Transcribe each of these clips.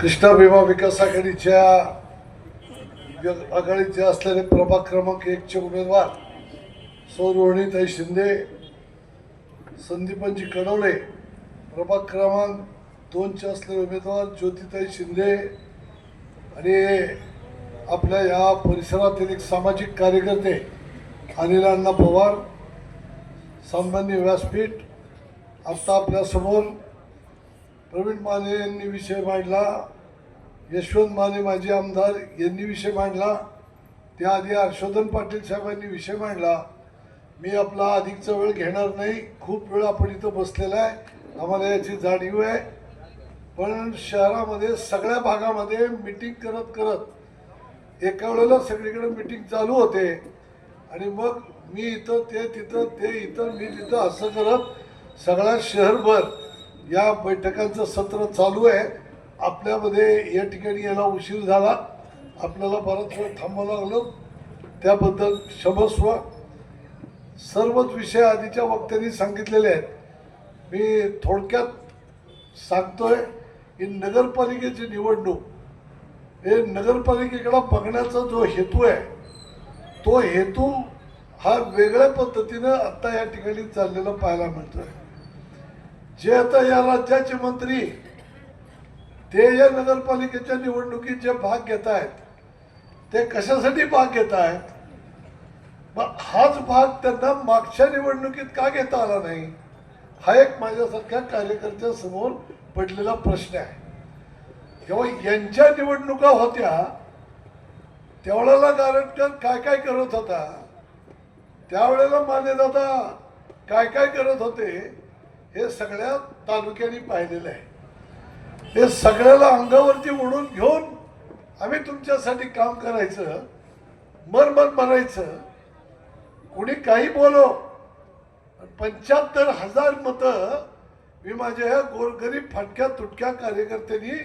कृष्णा भीमा विकास आघाडीच्या आघाडीचे असलेले प्रभाग क्रमांक एकचे उमेदवार सौ रोहिणीताई शिंदे संदीपनजी कडवळे प्रभाग क्रमांक दोनचे असलेले उमेदवार ज्योतिताई शिंदे आणि आपल्या या परिसरातील एक सामाजिक कार्यकर्ते अनिल अण्णा पवार सामान्य व्यासपीठ आता आपल्यासमोर प्रवीण माने यांनी विषय मांडला. यशवंत माने माजी आमदार यांनी विषय मांडला. त्याआधी हर्षवर्धन पाटील साहेबांनी विषय मांडला. मी आपला अधिकचा वेळ घेणार नाही. खूप वेळ आपण इथं बसलेला आहे. आम्हाला याची जाणीव आहे. पण शहरामध्ये सगळ्या भागामध्ये मिटिंग करत करत एका वेळेला सगळीकडे मिटिंग चालू होते. आणि मग मी इथं ते तिथं ते इथं मी तिथं असं करत सगळ्या शहरभर या बैठकांचं सत्र चालू आहे. आपल्यामध्ये या ठिकाणी याला उशीर झाला. आपल्याला बराच वेळ थांबावं लागलं. त्याबद्दल क्षमस्व. सर्वच विषय आधीच्या वक्त्यांनी सांगितलेले आहेत. मी थोडक्यात सांगतोय की नगरपालिकेची निवडणूक हे नगरपालिकेकडं बघण्याचा जो हेतू आहे तो हेतू हा वेगळ्या पद्धतीनं आत्ता या ठिकाणी चाललेला पाहायला मिळतोय. जे आता या राज्याचे मंत्री ते या नगरपालिकेच्या निवडणुकीत जे भाग घेत आहेत ते कशासाठी भाग घेत आहेत मग हाच भाग त्यांना मागच्या निवडणुकीत का घेता आला नाही? हा एक माझ्यासारख्या कार्यकर्त्या समोर पडलेला प्रश्न आहे. जेव्हा यांच्या निवडणुका होत्या त्यावेळेला गारटकर काय काय करत होता? त्यावेळेला मानेदादा काय काय करत होते? हे सगळ्या तालुक्यांनी पाहिलेलं आहे. हे सगळ्याला अंगावरती ओढून घेऊन आम्ही तुमच्यासाठी काम करायचं मरमर मरायचं कोणी काही बोलो पंच्याहत्तर हजार मतं मी माझ्या ह्या गोरगरीब फाटक्या तुटक्या कार्यकर्त्यांनी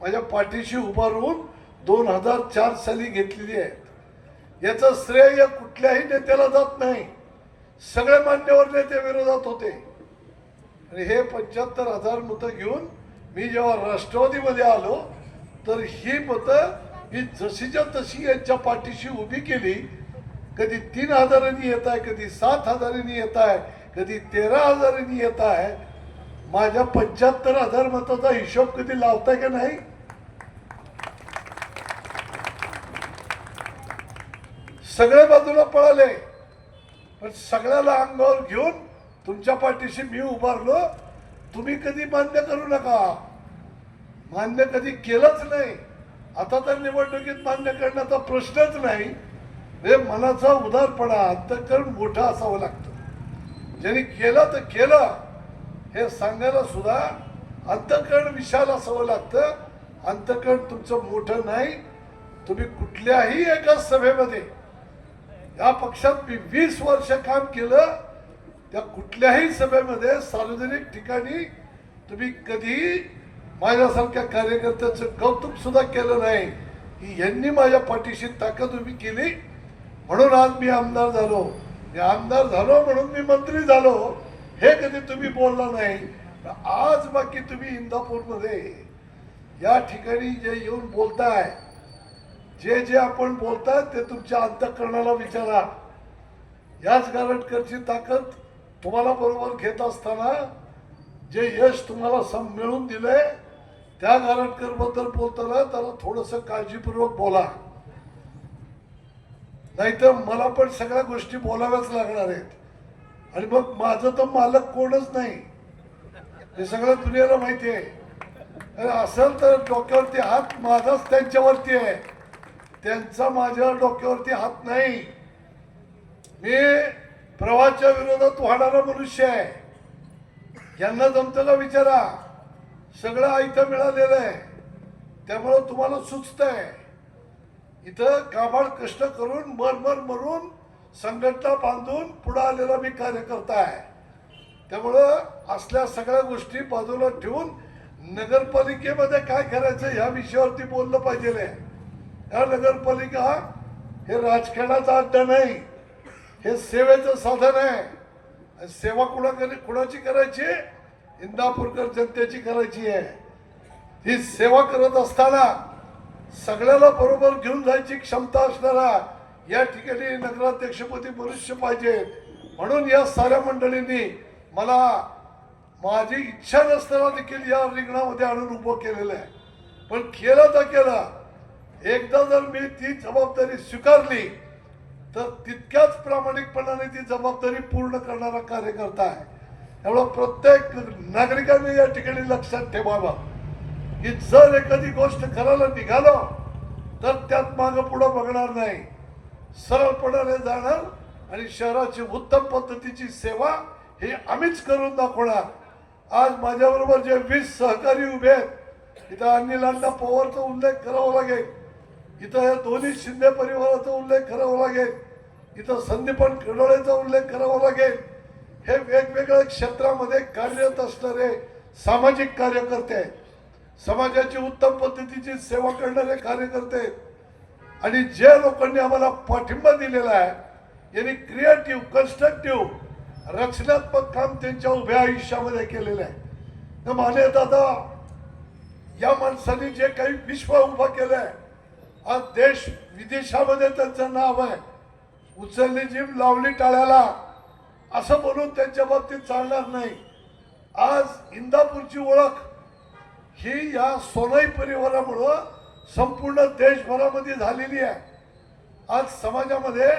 माझ्या पाठीशी उभारून दोन हजार चार साली घेतलेली आहेत. याचं श्रेय या कुठल्याही नेत्याला जात नाही. सगळे मान्यवर नेते विरोधात होते. आणि हे पंच्याहत्तर हजार मतं घेऊन मी जेव्हा राष्ट्रवादीमध्ये आलो तर ही मतं ही जशीच्या तशी यांच्या पाठीशी उभी केली. कधी तीन हजारांनी येत आहे कधी सात हजारांनी येत आहे कधी तेरा हजारांनी येत आहे. माझ्या पंच्याहत्तर हजार मताचा हिशोब कधी लावताय का नाही? सगळ्या बाजूला पळाले. पण सगळ्याला अंगावर घेऊन तुमच्या पाठीशी मी उभारलो तुम्ही कधी मान्य करू नका. मान्य कधी केलंच नाही. आता तर निवडणुकीत मान्य करण्याचा प्रश्नच नाही. हे मनाचा उदारपणा अंतकरण मोठा असावं लागतं. ज्यांनी केलं तर केलं. हे सांगायला सुद्धा अंतकरण विशाल असावं लागतं. अंतकरण तुमचं मोठं नाही. तुम्ही कुठल्याही एका सभेमध्ये या पक्षात मी वीस वर्ष काम केलं. त्या कुठल्याही सभेमध्ये सार्वजनिक ठिकाणी तुम्ही कधी माझ्यासारख्या कार्यकर्त्याचं कौतुक सुद्धा केलं नाही. की यांनी माझ्या पाठीशी ताकद उभी केली. म्हणून आज मी आमदार झालो. मी आमदार झालो म्हणून मी मंत्री झालो. हे कधी तुम्ही बोलला नाही. आज बाकी तुम्ही इंदापूरमध्ये या ठिकाणी जे येऊन बोलताय जे जे आपण बोलताय ते तुमच्या अंतकरणाला विचारा. याच गारटकरची ताकद तुम्हाला बरोबर घेत असताना जे यश तुम्हाला सम मिळून दिलंय त्या गारटकरबद्दल बोलताना त्याला थोडस काळजीपूर्वक बोला. नाहीतर मला पण सगळ्या गोष्टी बोलाव्याच लागणार आहेत. आणि मग माझं तर मालक कोणच नाही. हे सगळं दुनियाला माहिती आहे. असेल तर डोक्यावरती हात माझाच त्यांच्यावरती आहे. त्यांचा माझ्या डोक्यावरती हात नाही. मी प्रवाहाच्या विरोधात वाहणारा मनुष्य आहे. यांना जमतं का विचारा. सगळं आयतं मिळालेलं आहे. त्यामुळं तुम्हाला सुचत आहे इथं काबाड कष्ट करून मरमर मरून संघटना बांधून पुढे आलेला मी कार्यकर्ता आहे. त्यामुळं असल्या सगळ्या गोष्टी बाजूला ठेवून नगरपालिकेमध्ये काय करायचं ह्या विषयावरती बोललं पाहिजे या नगरपालिका हे राजकारणाचा अड्डा नाही. हे सेवेचं साधन आहे. सेवा कुणा कुणाची करायची? इंदापूरकर जनतेची करायची आहे. ही सेवा करत असताना सगळ्याला बरोबर घेऊन जायची क्षमता असणारा या ठिकाणी नगराध्यक्षपदी मनुष्य पाहिजे. म्हणून या साऱ्या मंडळींनी मला माझी इच्छा नसताना देखील या रिंगणामध्ये आणून उभं केलेलं आहे. पण केलं तर केलं. एकदा जर मी ती जबाबदारी स्वीकारली तर तितक्याच प्रामाणिकपणाने ती जबाबदारी पूर्ण करणारा कार्यकर्ता आहे. त्यामुळं प्रत्येक नागरिकांनी या ठिकाणी लक्षात ठेवावं की जर एखादी गोष्ट करायला निघालो तर त्यात मागं पुढं बघणार नाही. सरळपणाने जाणार आणि शहराची उत्तम पद्धतीची सेवा हे आम्हीच करून दाखवणार. आज माझ्याबरोबर जे वीस सहकारी उभे आहेत इथं अनिल अण्णा पवारचा उल्लेख करावा लागेल. इथं या दोन्ही शिंदे परिवाराचा उल्लेख करावा लागेल. इथं संदीपन कडोळेचा उल्लेख करावा लागेल. हे वेगवेगळ्या क्षेत्रामध्ये कार्यरत असणारे सामाजिक कार्यकर्ते आहेत. समाजाची उत्तम पद्धतीची सेवा करणारे कार्यकर्ते आहेत. आणि जे लोकांनी आम्हाला पाठिंबा दिलेला आहे यांनी क्रिएटिव्ह कन्स्ट्रक्टिव्ह रचनात्मक काम त्यांच्या उभ्या आयुष्यामध्ये केलेलं आहे. तर माने दादा या माणसाने जे काही विश्व केला आहे आज देश विदेशामध्ये त्यांचं नाव आहे. उचलली जीम लावली टाळ्याला. असं बोलून त्यांच्या बाबतीत चालणार नाही. आज इंदापूरची ओळख ही या सोनाई परिवारामुळं संपूर्ण देशभरामध्ये झालेली आहे. आज समाजामध्ये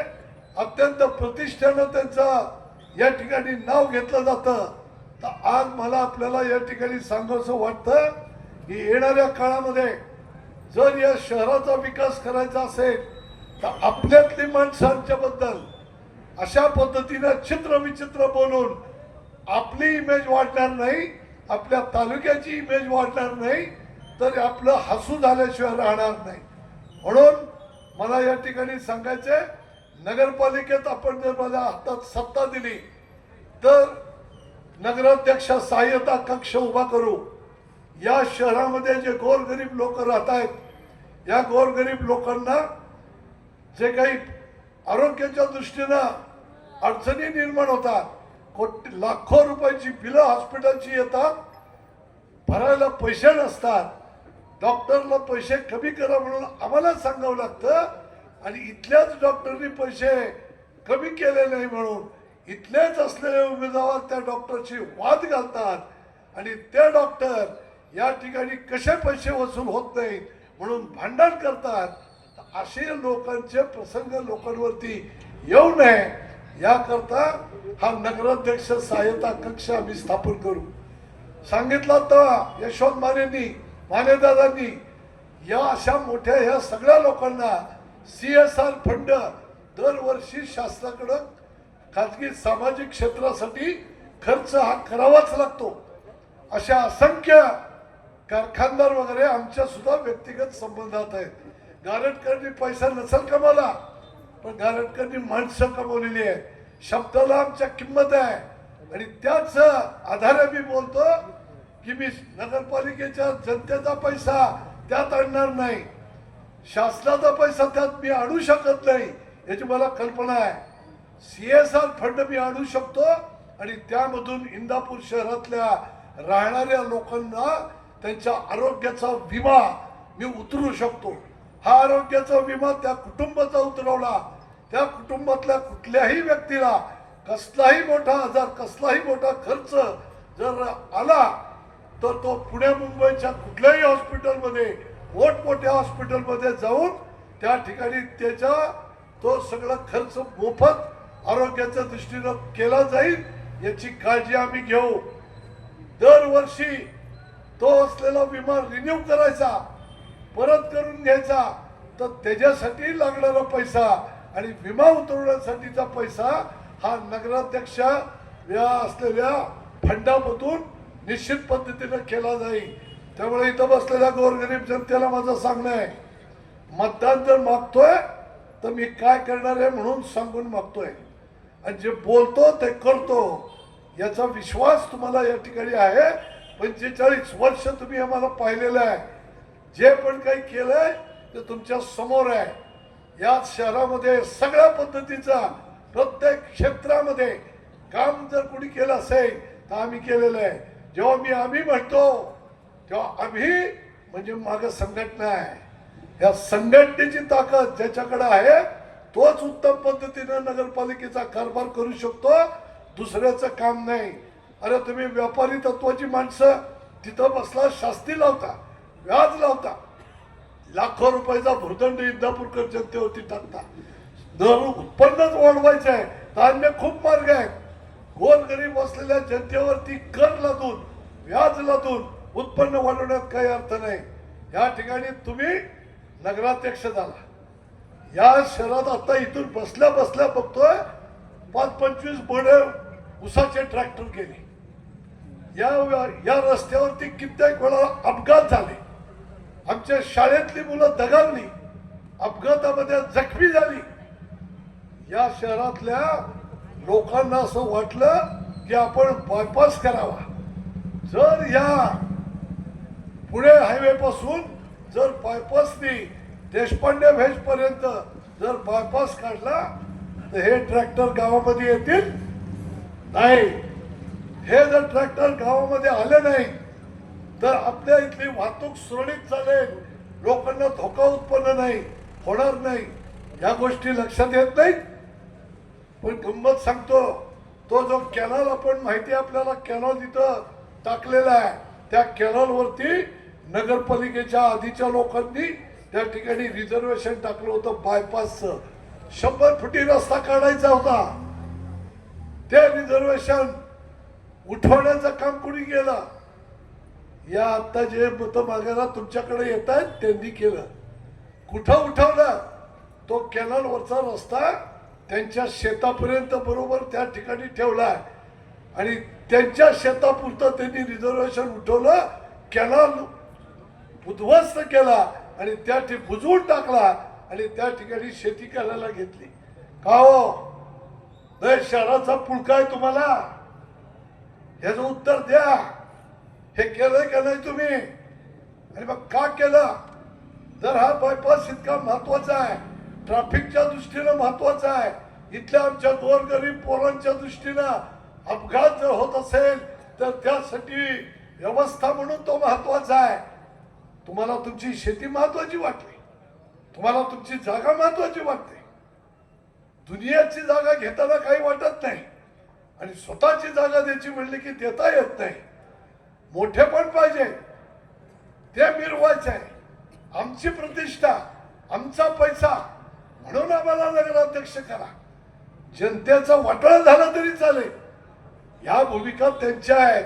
अत्यंत प्रतिष्ठेनं त्यांचं या ठिकाणी नाव घेतलं जातं. तर आज मला आपल्याला या ठिकाणी सांगावंसं वाटतं की येणाऱ्या काळामध्ये जर या शहराचा विकास करायचा असेल तर आपल्यातली माणसांच्या बद्दल अशा पद्धतीनं चित्र विचित्र बोलून आपली इमेज वाढणार नाही आपल्या तालुक्याची इमेज वाढणार नाही तर आपलं हसू झाल्याशिवाय राहणार नाही. म्हणून मला या ठिकाणी सांगायचंय नगरपालिकेत आपण जर माझ्या हातात सत्ता दिली तर नगराध्यक्ष सहाय्यता कक्ष उभा करू. या शहरामध्ये जे गोरगरीब लोक राहत आहेत या गोरगरीब लोकांना जे काही आरोग्याच्या दृष्टीनं अडचणी निर्माण होतात कोटी लाखो रुपयाची बिलं हॉस्पिटलची येतात भरायला पैसे नसतात. डॉक्टरला पैसे कमी करा म्हणून आम्हाला सांगावं लागतं आणि इथल्याच डॉक्टरनी पैसे कमी केले नाही म्हणून इथलेच असलेले उमेदवार त्या डॉक्टरची वाद घालतात आणि त्या डॉक्टर या ठिकाणी कसे पैसे वसूल होत नाहीत म्हणून भांडण करतात. असे लोकांचे प्रसंग लोकांवरती येऊ नये. याकरता हा नगराध्यक्ष सहाय्यता कक्ष आम्ही स्थापन करू. सांगितलं तर यशवंत मानेंनी मानेदादांनी या अशा मोठ्या ह्या सगळ्या लोकांना सी एस आर फंड दरवर्षी शासनाकडं खाजगी सामाजिक क्षेत्रासाठी खर्च हा करावाच लागतो. अशा असंख्य कारखानदार वगैरे आमच्या सुद्धा व्यक्तिगत संबंधात आहेत. गारटकरनी पैसा नसेल कमावला पण गारटकरनी माणसं कमवलेली आहे शब्दाला आमच्या किंमत आहे. आणि त्याच आधारे मी बोलतो की मी नगरपालिकेच्या जनतेचा पैसा त्यात आणणार नाही. शासनाचा पैसा त्यात मी आणू शकत नाही याची मला कल्पना आहे. सी एस आर फंड मी आणू शकतो आणि त्यामधून इंदापूर शहरातल्या राहणाऱ्या लोकांना त्यांच्या आरोग्याचा विमा मी उतरू शकतो. हा आरोग्याचा विमा त्या कुटुंबाचा उतरवला. त्या कुटुंबातल्या कुठल्याही व्यक्तीला कसलाही मोठा आजार कसलाही मोठा खर्च जर आला तर तो पुणे मुंबईच्या कुठल्याही हॉस्पिटलमध्ये मोठमोठ्या हॉस्पिटलमध्ये जाऊन त्या ठिकाणी त्याचा तो सगळा खर्च मोफत आरोग्याच्या दृष्टीनं केला जाईल याची काळजी आम्ही घेऊ. दरवर्षी तो असलेला विमा रिन्यू करायचा परत करून घ्यायचा तर त्याच्यासाठी लागणारा पैसा आणि विमा उतरवण्यासाठीचा पैसा हा नगराध्यक्ष या असलेल्या फंडामधून निश्चित पद्धतीनं केला जाईल. त्यामुळे इथं बसलेल्या गोरगरीब जनतेला माझं सांगणं आहे मतदान जर मागतोय तर मी काय करणार आहे म्हणून सांगून मागतोय. आणि जे बोलतो ते करतो याचा विश्वास तुम्हाला या ठिकाणी आहे. पंचेचाळीस वर्ष तुम्ही आम्हाला पाहिलेलं आहे. जे पण काही केलंय ते तुमच्यासमोर आहे. या शहरामध्ये सगळ्या पद्धतीचा प्रत्येक क्षेत्रामध्ये काम जर कोणी केलं असेल तर आम्ही केलेलं आहे. जेव्हा मी आम्ही म्हणतो तेव्हा आम्ही म्हणजे माग संघटना आहे. या संघटनेची ताकद ज्याच्याकडे आहे तोच उत्तम पद्धतीनं नगरपालिकेचा कारभार करू शकतो. दुसऱ्याचं काम नाही. अरे तुम्ही व्यापारी तत्वाची माणसं तिथं बसला शास्ती लावता व्याज लावता. लाखो रुपयाचा भूर्दंड इंदापूरकर जनतेवरती टाकता. दर उत्पन्नच वाढवायचं आहे. तर अन्य खूप मार्ग आहेत गोरगरीब असलेल्या जनतेवरती कर लादून व्याज लादून उत्पन्न वाढवण्यात काही अर्थ नाही. या ठिकाणी तुम्ही नगराध्यक्ष झाला. या शहरात आता इथून बसल्या बसल्या बघतोय पाच पंचवीस बडे उसाचे ट्रॅक्टर गेले. या या रस्त्यावरती कित्येक वेळा अपघात झाले. आमच्या शाळेतली मुलं दगावली. अपघातामध्ये जखमी झाली. या शहरातल्या लोकांना असं वाटलं की आपण बायपास करावा. जर या पुणे हायवे पासून जर बायपासनी देशपांडे भेज पर्यंत जर बायपास काढला तर हे ट्रॅक्टर गावामध्ये येतील? नाही. हे जर ट्रॅक्टर गावामध्ये आले नाही तर आपल्या इथली वाहतूक सुरळीत चालेल. लोकांना धोका उत्पन्न नाही होणार नाही. या गोष्टी लक्षात येत नाहीत. पण गंमत सांगतो तो जो कॅनॉल आपण माहिती आपल्याला कॅनॉल तिथं टाकलेला आहे त्या कॅनॉलवरती नगरपालिकेच्या आधीच्या लोकांनी त्या ठिकाणी रिझर्वेशन टाकलं होतं बायपासचं शंभर फुटी रस्ता काढायचा होता. ते रिझर्वेशन उठवण्याचं काम कुणी केलं? या आता जे मत मागायला तुमच्याकडे येत आहेत त्यांनी केलं. कुठं उठवलं? तो कॅनलवरचा रस्ता त्यांच्या शेतापर्यंत बरोबर त्या ठिकाणी ठेवलाय आणि त्यांच्या शेतापुरतं त्यांनी रिझर्वेशन उठवलं कॅनल उद्ध्वस्त केला आणि त्या ठिकाणी बुजवून टाकला आणि त्या ठिकाणी शेती करायला घेतली. का हो? शहराचा पुळका आहे तुम्हाला. ह्याचं उत्तर द्या. हे केलंय का नाही तुम्ही? आणि मग का केलं? जर हा बायपास इतका महत्त्वाचा आहे ट्रॅफिकच्या दृष्टीनं महत्त्वाचा आहे इथल्या आमच्या गोरगरीब पोरांच्या दृष्टीनं अपघात जर होत असेल तर त्यासाठी व्यवस्था म्हणून तो महत्त्वाचा आहे. तुम्हाला तुमची शेती महत्वाची वाटली. तुम्हाला तुमची जागा महत्वाची वाटते दुनियाची जागा घेताना काही वाटत नाही. आणि स्वतःची जागा द्यायची म्हणली की देता येत नाही. मोठे पण पाहिजे. ते मिरवायचे आहे. आमची प्रतिष्ठा आमचा पैसा म्हणून आम्हाला नगराध्यक्ष करा. जनतेचा वाटळ झाला तरी चालेल. या भूमिका त्यांच्या आहेत.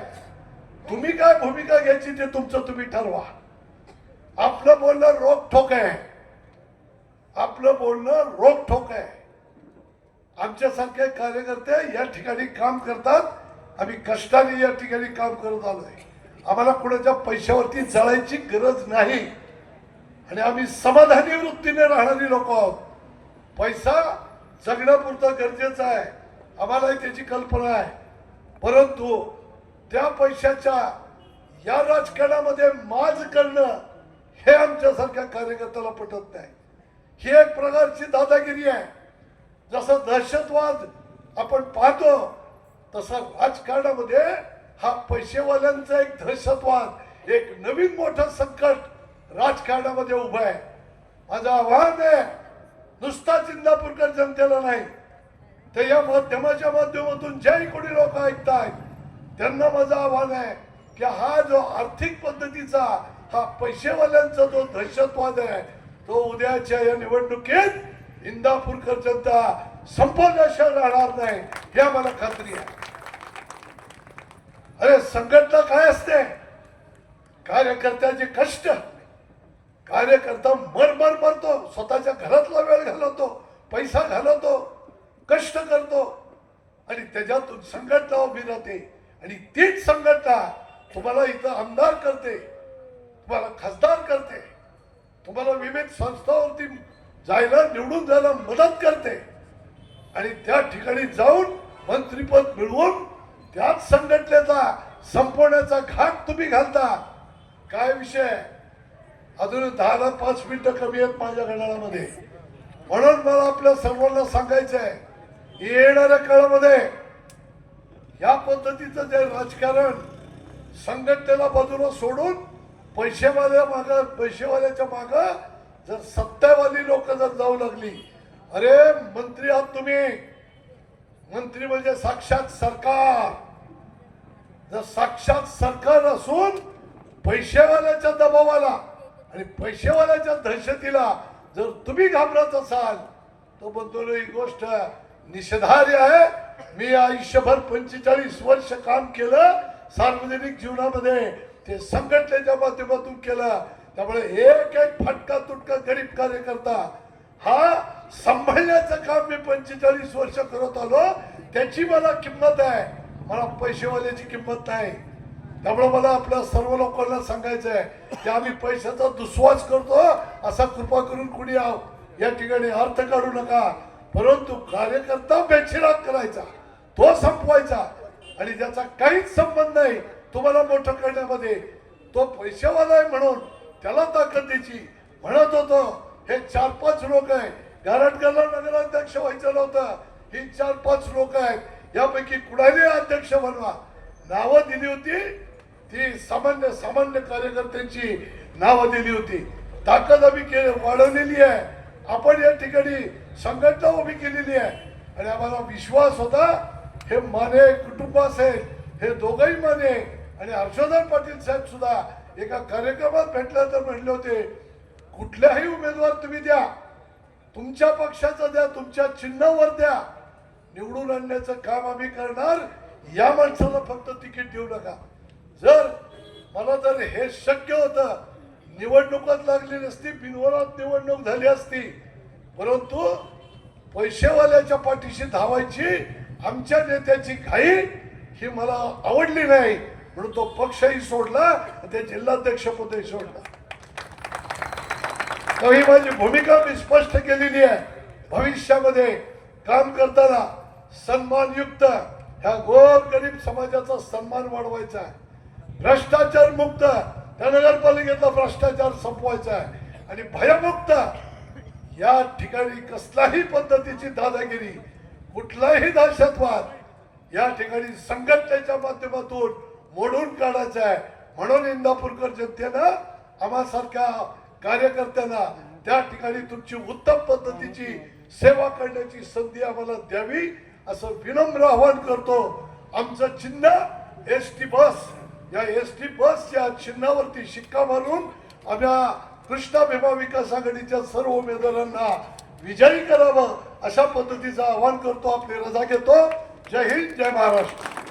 तुम्ही काय भूमिका घ्यायची ते तुमचं तुम्ही ठरवा. आपलं बोलणं रोख ठोक आहे. आपलं बोलणं रोख ठोक आहे. आमच्यासारखे कार्यकर्ते या ठिकाणी काम करतात. आम्ही कष्टाने या ठिकाणी काम करत आलोय. आम्हाला कुणाच्या पैशावरती जळायची गरज नाही. आणि आम्ही समाधानी वृत्तीने राहणारी लोक आहोत. पैसा जगण्यापुरता गरजेचा आहे. आम्हालाही त्याची कल्पना आहे. परंतु त्या पैशाच्या या राजकारणामध्ये माज करणं हे आमच्यासारख्या कार्यकर्त्याला पटत नाही. ही एक प्रकारची दादागिरी आहे. जसं दहशतवाद आपण पाहतो तसं राजकारणामध्ये हा पैसेवाल्यांचा एक दहशतवाद एक नवीन मोठं संकट राजकारणामध्ये उभं आहे. माझं आव्हान आहे नुसता इंदापूरकर जनतेला नाही तर या माध्यमाच्या माध्यमातून ज्याही कोणी लोक ऐकतायत त्यांना माझं आव्हान आहे की हा जो आर्थिक पद्धतीचा हा पैसेवाल्यांचा जो दहशतवाद आहे तो उद्याच्या या निवडणुकीत इंदापूरकर जनता संपवल्याशिवाय राहणार नाही हे आम्हाला खात्री आहे. अरे संघटना काय असते? कार्यकर्त्याचे कष्ट. कार्यकर्ता मर मर मरतो. स्वतःच्या घरातला वेळ घालवतो पैसा घालवतो कष्ट करतो. आणि त्याच्यातून संघटना उभी राहते. आणि तीच संघटना तुम्हाला इथं आमदार करते तुम्हाला खासदार करते. तुम्हाला विविध संस्थावरती जायला निवडून जायला मदत करते. आणि त्या ठिकाणी जाऊन मंत्रीपद मिळवून त्याच संघटनेचा संपवण्याचा घाट तुम्ही घालता. काय विषय? अजून दहा पाच मिनिटं कमी आहेत माझ्या घड्याळामध्ये म्हणून मला आपल्या सर्वांना सांगायचं आहे येणाऱ्या काळामध्ये या पद्धतीचं जे राजकारण संघटनेला बाजूला सोडून पैसेवाल्या माग पैसेवाल्याच्या मागं जर सत्तावाली लोक जर जाऊ लागली अरे मंत्री आहात तुम्ही. मंत्री म्हणजे साक्षात सरकार. जर साक्षात सरकार असून पैसेवाल्याच्या दबावाला आणि पैसेवाल्याच्या दहशतीला जर तुम्ही घाबरत असाल तर बंधू ही गोष्ट निषेधार्य आहे. मी आयुष्यभर पंचेचाळीस वर्ष काम केलं सार्वजनिक जीवनामध्ये ते संघटनेच्या माध्यमातून केलं. त्यामुळे एक एक फटका तुटका गरीब कार्यकर्ता हा सांभाळण्याचं काम मी पंचेचाळीस वर्ष करत आलो. त्याची मला किंमत आहे. मला पैसेवाल्याची किंमत नाही. त्यामुळे मला आपल्या सर्व लोकांना सांगायचं आहे की आम्ही पैशाचा दुस्वास करतो. असा कृपा करून कुणी आहोत या ठिकाणी अर्थ काढू नका. परंतु कार्यकर्ता बेचिराग करायचा. तो संपवायचा. आणि ज्याचा काहीच संबंध नाही तुम्हाला मोठं करण्यामध्ये तो पैसेवाला आहे म्हणून त्याला ताकद द्यायची. म्हणत होतो हे चार पाच लोक आहे गारटकरला नगराध्यक्ष व्हायचं नव्हतं. ही चार पाच लोक आहेत. यापैकी कुणाही अध्यक्ष बनवा? नावं दिली होती. ती सामान्य सामान्य कार्यकर्त्यांची नावं दिली होती. ताकद आम्ही के वाढवलेली आहे. आपण या ठिकाणी संघटना उभी केलेली आहे. आणि आम्हाला विश्वास होता हे माने कुटुंब असेल. हे दोघंही माने. आणि हर्षवर्धन पाटील साहेब सुद्धा एका कार्यक्रमात भेटल्यानंतर तर म्हणले होते कुठल्याही उमेदवार तुम्ही द्या तुमच्या पक्षाचा द्या तुमच्या चिन्हावर द्या. निवडून आणण्याचं काम आम्ही करणार या माणसाला फक्त तिकीट देऊ नका. जर मला जर हे शक्य होतं निवडणुकात लागली नसती बिनवरात निवडणूक झाली असती परंतु पैसेवाल्याच्या पाठीशी धावायची आमच्या नेत्याची घाई ही मला आवडली नाही. म्हणून तो पक्षही सोडला आणि ते जिल्हाध्यक्षपदही सोडला. तर ही माझी भूमिका मी स्पष्ट केलेली आहे. भविष्यामध्ये काम करताना सन्मानयुक्त ह्या गोर गरीब समाजाचा सन्मान वाढवायचा आहे. भ्रष्टाचार मुक्त त्या नगरपालिकेतला भ्रष्टाचार संपवायचा आहे. आणि भयमुक्त या ठिकाणी कसल्याही पद्धतीची दादागिरी कुठलाही दहशतवाद या ठिकाणी संघटनेच्या माध्यमातून मोडून काढायचं आहे. म्हणून इंदापूरकर जनतेनं आम्हासारख्या कार्यकर्त्यांना त्या ठिकाणी तुमची उत्तम पद्धतीची सेवा करण्याची संधी आम्हाला द्यावी असं विनम्र आवाहन करतो. आमचं चिन्ह एस टी बस. या एस टी बसच्या चिन्हावरती शिक्का मारून आम्हा कृष्णा भीमा विकास आघाडीच्या सर्व उमेदवारांना विजयी करावं अशा पद्धतीचं आवाहन करतो आपली रजा घेतो. जय हिंद जय महाराष्ट्र.